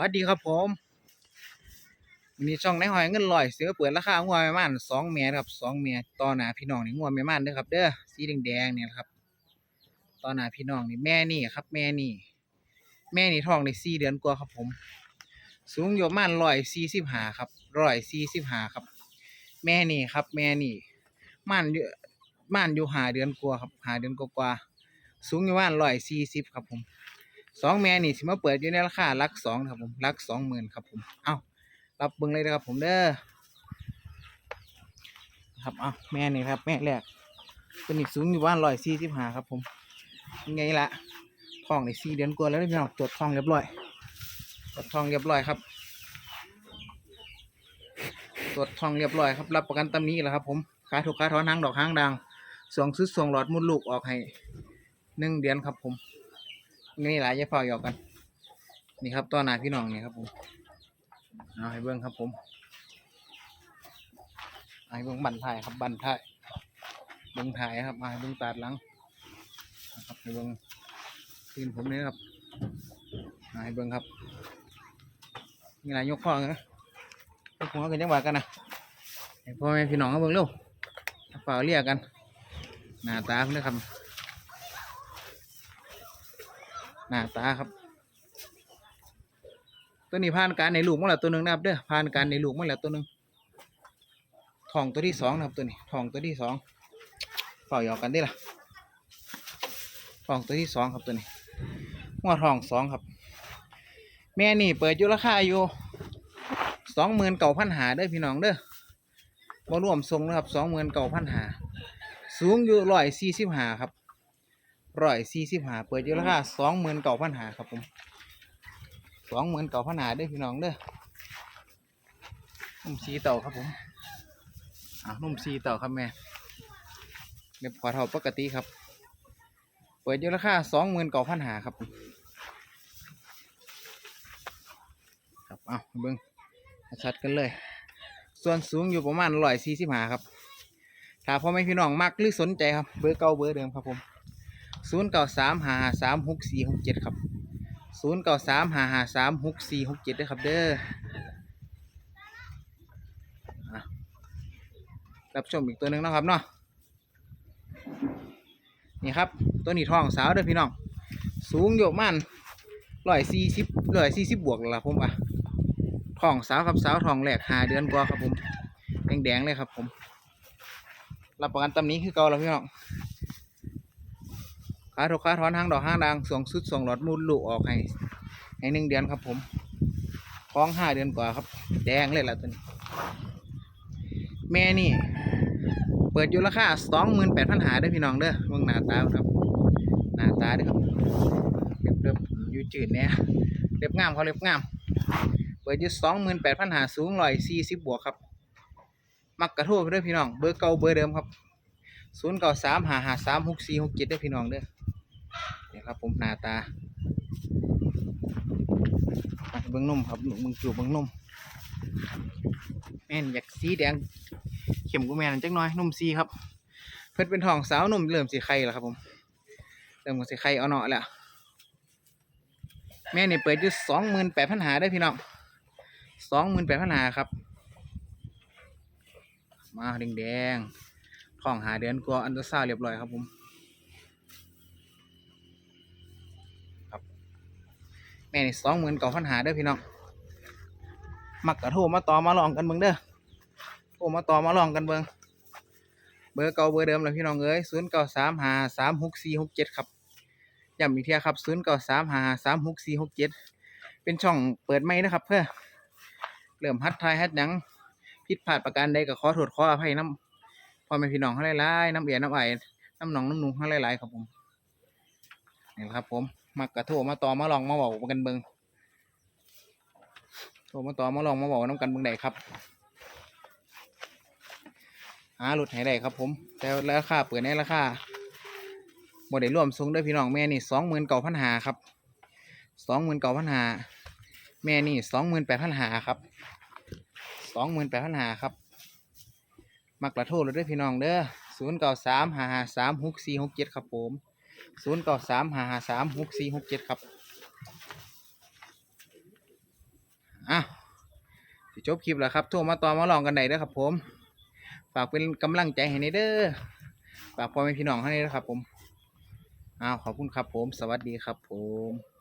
วัสดีครับผมวันนี้ช่องในหอยเงินลอยเสือเปิดราคางัวแม่ม่านสองเมียครับสองเมียต่อหน้าพี่น้องนี่งัวแม่ม่านเด้อครับ เด้อสีแดงๆเนี่ยครับต่อหน้าพี่น้องนี่แม่นี่ครับ แม่นี่ แม่นี่ท้องในสี่เดือนกว่าครับผม สูงอยู่ประมาณร้อยสี่สิบห้าครับร้อยสี่สิบห้าครับ แม่นี่ครับ แม่นี่ม่านอยู่ม่านอยู่หาเดือนกว่าครับหาเดือนกว่าสูงอยู่ประมาณร้อยสี่สิบครับผม สองแม่นี่สิมาเปิดอยู่ในราคาลักสองครับผมลักสองหมื่นครับผมเอารับเบิ่งเลยนะครับผมเด้อครับเอาแม่นี่ครับ แม่แรกตัวนี้สูงอยู่บ้านร้อยสี่สิบห้าครับผมยังไงละท้องในสี่เดือนกว่าแล้วเด้อพี่น้องตรวจท้องเรียบร้อยตรวจท้องเรียบร้อยครับตรวจทองเรียบร้อยครับรับประกันตำนี้แล้วครับผมขาถูกขาถอนหางดอกหางดังสวงซุดสวงหลอดมุดลูกออกให้หนึ่งเดือนครับผม นี่หลายอยาเฝ้าหยอกกัน นี่ครับต้อนนาพี่น้องนี่ครับผมเอาให้เบิ้งครับผมเอาให้เบิ้งบันถ่ายครับบันถ่ายเบิ้งถ่ายครับเอาให้เบิ้งตาดหลังนะครับให้เบิ้งตีนผมนี่ครับเอาให้เบิ้งครับนี่หลายยกข้อนะยกหัวกันจังหวะกันนะให้พ่อแม่พี่น้องเขาเบิ้งเร็วเฝ้าเรียกกันหน้าตาเพื่อนครับ หน้าตาครับ ตัวนี้ผ่านการในลูกมาแล้วตัวหนึ่งนะครับเด้อผ่านการในลูกมาแล้วตัวหนึ่งทองตัวที่สองนะครับตัวนี้ทองตัวที่สองเฝ้าหยอกกันได้ล่ะทองตัวที่สองครับตัวนี้หัวทองสองครับ แม่นี่เปิดอยู่ราคาอยู่สองหมื่นเก่าพันหาเด้อพี่น้องเด้อบ่รวมทรงนะครับสองหมื่นเก่าพันหาสูงอยู่ร้อยสี่สิบหาครับ ร้อยสี่สิบห้าเปิดอยู่ราคาสองหมื่นเก้าพันหาครับผมสองหมื่นเก้าพันหาเด้อพี่น้องเด้อนุ่มสีเต่าครับผมอ่านุ่มสีเต่าครับแม่เรียบขอเท่าปกติครับ เปิดอยู่ราคาสองหมื่นเก้าพันหาครับผมครับเอาเบิ้งชัดกันเลย ส่วนสูงอยู่ประมาณร้อยสี่สิบห้าครับถ้าพ่อแม่พี่น้องมักหรือสนใจครับ เบอร์เก่าเบอร์เดิมครับผม ศูนย์เก้าสามหาสามหกสี่หกเจ็ดครับศูนย์เก้าสามหาหาสามหกสี่หกเจ็ดด้วยครับเด้อรับชมอีกตัวหนึ่งนะครับเนาะนี่ครับตัวนี้ทองสาวเด้อพี่น้อง สูงอยู่ประมันร้อยสี่สิบร้อยสี่สิบบวกละผมว่าทองสาวครับสาวทองแหลกหาเดือนกว่าครับผมแดงๆเลยครับผมรับประกันตำนี้คือเก่าแล้วพี่น้อง ขาถูกขาถอนหางดอกห้างดังสวงสุดสวงหลอดมูลลูกออกให้ให้หนึ่งเดือนครับผมท้องห้าเดือนกว่าครับ แดงเลยล่ะตัวนี้ แม่นี่ เปิดอยู่ราคาสองหมื่นแปดพันหาได้พี่น้องเด้อเบิ่งหน้าตาครับ หน้าตาเด้อครับเรียบเรียบยูจืดเนี่ยเรียบงามเขาเรียบงาม เปิดอยู่สองหมื่นแปดพันหาสูงร้อยสี่สิบบวกครับ มักกระโทษไปเด้อพี่น้อง เบอร์เก่าเบอร์เดิมครับศูนย์เก้าสามหาหาสามหกสี่หกเจ็ดได้พี่น้องเด้อ นี่ครับผมหน้าตาเบิ้งนมครับเบิ้งจูบเบิ้งนมแม่นอยากสีแดงเข็มกูแม่นจักหน่อยนมสีครับ เพิ่นเป็นทองสาวนมเริ่มสีไข่แล้วครับผมเริ่มสีไข่เอาเนาะแล้วแม่นี่เปิดอยู่สองหมื่นแปดพันหาได้พี่น้องสองหมื่นแปดพันหาครับ มาแดงๆทองหาเดือนกว่าอันตราซาวเรียบร้อยครับผม ม่นี่สองหมื่นเก้าพันหาเด้อพี่น้องมักกระโทรมาต่อมาลองกันเบิ่งเด้อโทรมาต่อมาลองกันเบิ่งเบอร์เก่าเบอร์เดิมเลยพี่น้องเอ้ยศูนย์เก้าสามหาสามหกสี่หกเจ็ดครับย้ำอีกทีครับศูนย์เก้าสามหาสามหกสี่หกเจ็ดเป็นช่องเปิดไม่นะครับ เพื่อเริ่มฮัดทายฮัดหนังผิดพลาดประการใดก็ขอโทษขออภัยน้ำพ่อแม่พี่น้องเขาหลายๆน้ำเอียน้ำไอน้ำหนองน้ำนุ่งเขาหลายๆครับผมนี่ครับผม มักกระโทรมาต่อมาลองมาบอกกันเบิงโทรมาต่อมาลองมาบอกน้ำกันเบิงได้ครับหาหลุดให้ได้ครับ ผม แต่ราคาเปิดในราคาบดได้รวมสูงด้วยพี่น้องแม่นี่สองหมื่นเก้าพันหาครับสองหมื่นเก้าพันหาแม่นี่สองหมื่นแปดพันหาครับสองหมื่นแปดพันหาครับ มักกระโทรเลยด้วยพี่น้องเด้อศูนย์เก้าสามหาหาสามหกสี่หกเจ็ดครับผม ศูนย์เก้าสามห้าห้าสามหกสี่หกเจ็ดครับอะจบคลิปแล้วครับโทรมาต่อมาลองกันไหนเด้อครับ ผม ฝากเป็นกำลังใจให้ในเด้อฝากพ่อแม่พี่น้องให้เด้อครับ ผมอ้าวขอบคุณครับ ผม สวัสดีครับ ผม